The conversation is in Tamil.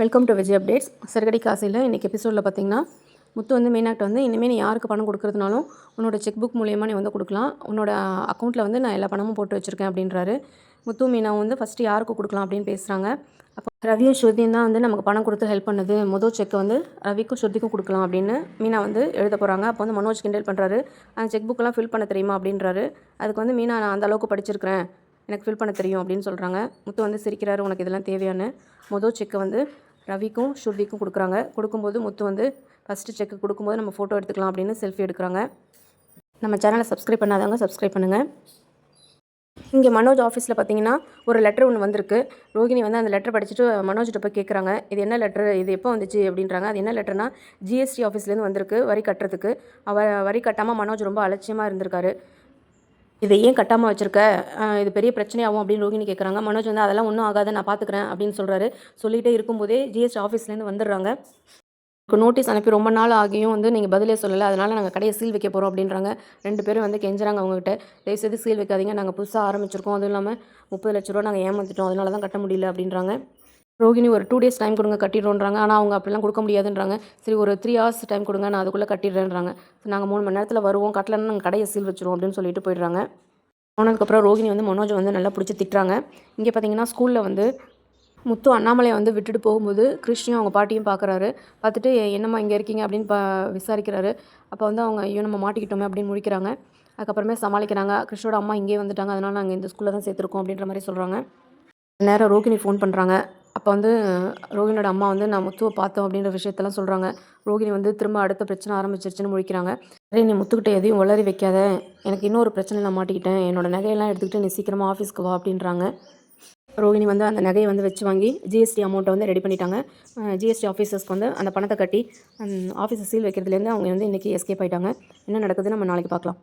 வெல்கம் டு விஜய் அப்டேட்ஸ் சிறுகடி காசையில் இன்றைக்கி எபிசோடில் பார்த்தீங்கன்னா முத்து வந்து மெயினாக்ட் வந்து இனிமேல் நீ யாருக்கு பணம் கொடுக்குறதுனாலும் உன்னோட செக் புக் மூலியமாக நீ வந்து கொடுக்கலாம். உன்னோட அக்கௌண்ட்டில் வந்து நான் எல்லா பணமும் போட்டு வச்சுருக்கேன் அப்படின்றாரு. முத்து மீனாவும் வந்து ஃபஸ்ட்டு யாருக்கு கொடுக்கலாம் அப்படின்னு பேசுகிறாங்க அப்போ ரவியும் ஸ்ருதியும் தான் வந்து நமக்கு பணம் கொடுத்து ஹெல்ப் பண்ணுது. முதல் செக்கை வந்து ரவிக்கும் ஸ்ருதிக்கும் கொடுக்கலாம் அப்படின்னு மீனா வந்து எழுத போகிறாங்க அப்போ வந்து மனோஜ் கிண்டல் பண்ணுறாரு அந்த செக் புக்கெலாம் ஃபில் பண்ண தெரியுமா அப்படின்றாரு. அதுக்கு வந்து மீனா நான் அந்த அளவுக்கு படிச்சிருக்கிறேன். எனக்கு ஃபில் பண்ண தெரியும் அப்படின்னு சொல்கிறாங்க முத்து வந்து சிரிக்கிறாரு உனக்கு இதெல்லாம் தேவையான முதல் செக்கை வந்து ரவிக்கும் ஷுர்விக்கும் கொடுக்குறாங்க. கொடுக்கும்போது முத்து வந்து ஃபஸ்ட்டு செக்கு கொடுக்கும்போது நம்ம ஃபோட்டோ எடுத்துக்கலாம் அப்படின்னு செல்ஃபி எடுக்கிறாங்க. நம்ம சேனலை சப்ஸ்கிரைப் பண்ணாதவங்க சப்ஸ்கிரைப் பண்ணுங்கள் இங்கே மனோஜ் ஆஃபீஸில் பார்த்தீங்கன்னா ஒரு லெட்டர் ஒன்று வந்திருக்கு. ரோகிணி வந்து அந்த லெட்டர் படிச்சுட்டு மனோஜ்கிட்ட போய் கேட்குறாங்க இது என்ன லெட்டர் இது எப்போ வந்துச்சு? அப்படின்றாங்க. அது என்ன லெட்டர்னா ஜிஎஸ்டி ஆஃபீஸ்லேருந்து வந்திருக்கு வரி கட்டுறதுக்கு. அவர் வரி கட்டாமல் மனோஜ் ரொம்ப அலட்சியமாக இருந்திருக்காரு. இதை ஏன் கட்டாமல் வச்சிருக்க? இது பெரிய பிரச்சனையாகும் அப்படின்னு ரோகிணி கேட்குறாங்க மனோஜ் வந்து அதெல்லாம் ஒன்றும் ஆகாது நான் பார்த்துக்கிறேன் அப்படின்னு சொல்கிறாரு சொல்லிகிட்டே இருக்கும்போதே ஜிஎஸ்டி ஆஃபீஸ்லேருந்து வந்துடுறாங்க. நோட்டீஸ் அனுப்பி ரொம்ப நாள் ஆகியும் வந்து நீங்கள் பதிலே சொல்லலை. அதனால் நாங்கள் கடையை சீல் வைக்க போகிறோம் அப்படின்றாங்க. ரெண்டு பேரும் வந்து கெஞ்சுறாங்க அவங்ககிட்ட. தயவுசெய்து சீல் வைக்காதீங்க. நாங்கள் புதுசாக ஆரம்பிச்சிருக்கோம். அதுவும் இல்லாமல் முப்பது லட்ச ரூபா நாங்கள் ஏமாந்துட்டோம் அதனால தான் கட்ட முடியல அப்படின்றாங்க. ரோகிணி ஒரு டூ டேஸ் டைம் கொடுங்க கட்டிடுறோன்றாங்க. ஆனால் அவங்க அப்படிலாம் கொடுக்க முடியாதுன்றாங்க. சரி ஒரு த்ரீ ஹவர்ஸ் டைம் கொடுங்க நான் அதுக்குள்ளே கட்டிடுறேன்றாங்க. நாங்கள் மூணு மணி நேரத்தில் வருவோம். கட்டலன்னு நாங்கள் கடையை சீல் வச்சிருவோம் அப்படின்னு சொல்லிட்டு போயிடுறாங்க. போனதுக்கப்புறம் ரோகிணி வந்து மனோஜை வந்து நல்லா பிடிச்சி திட்டுறாங்க. இங்கே பார்த்தீங்கன்னா ஸ்கூலில் வந்து முத்து அண்ணாமலையை வந்து விட்டுட்டு போகும்போது கிருஷ்ணியும் அவங்க பாட்டியும் பார்க்குறாரு பார்த்துட்டு என்னம்மா இங்கே இருக்கீங்க? அப்படின்னு பா விசாரிக்கிறாரு. அப்போ வந்து அவங்க ஐயோ நம்ம மாட்டிக்கிட்டோமே அப்படின்னு முடிக்கிறாங்க. அதுக்கப்புறமே சமாளிக்கிறாங்க. கிருஷ்ணோட அம்மா இங்கேயே வந்துட்டாங்க. அதனால் நாங்கள் இந்த ஸ்கூலில் தான் சேர்த்துருக்கோம் அப்படின்ற மாதிரி சொல்கிறாங்க நேராக ரோகிணி ஃபோன் பண்ணுறாங்க அப்போ வந்து ரோகிணியோட அம்மா வந்து நான் முத்துவை பார்த்தோம் அப்படின்ற விஷயத்தெல்லாம் சொல்கிறாங்க ரோகிணி வந்து திரும்ப அடுத்த பிரச்சனை ஆரம்பிச்சிருச்சுன்னு முழிக்கிறாங்க. சரி நீ முத்துக்கிட்ட எதையும் உளறி வைக்காத. எனக்கு இன்னொரு பிரச்சனை நான் மாட்டிக்கிட்டேன். என்னோட நகையெல்லாம் எடுத்துக்கிட்டு நீ சீக்கிரமாக ஆஃபீஸ்க்கு வா அப்படின்றாங்க. ரோகிணி வந்து அந்த நகையை வந்து வச்சு வாங்கி ஜிஎஸ்டி அமௌண்ட்டை வந்து ரெடி பண்ணிட்டாங்க. ஜிஎஸ்டி ஆஃபீஸர்ஸ்க்கு வந்து அந்த பணத்தை கட்டி ஆஃபீஸை சீல் வைக்கிறதுலேருந்து அவங்க வந்து இன்றைக்கி எஸ்கேப் ஆயிட்டாங்க. என்ன நடக்குதுன்னு நம்ம நாளைக்கு பார்க்கலாம்.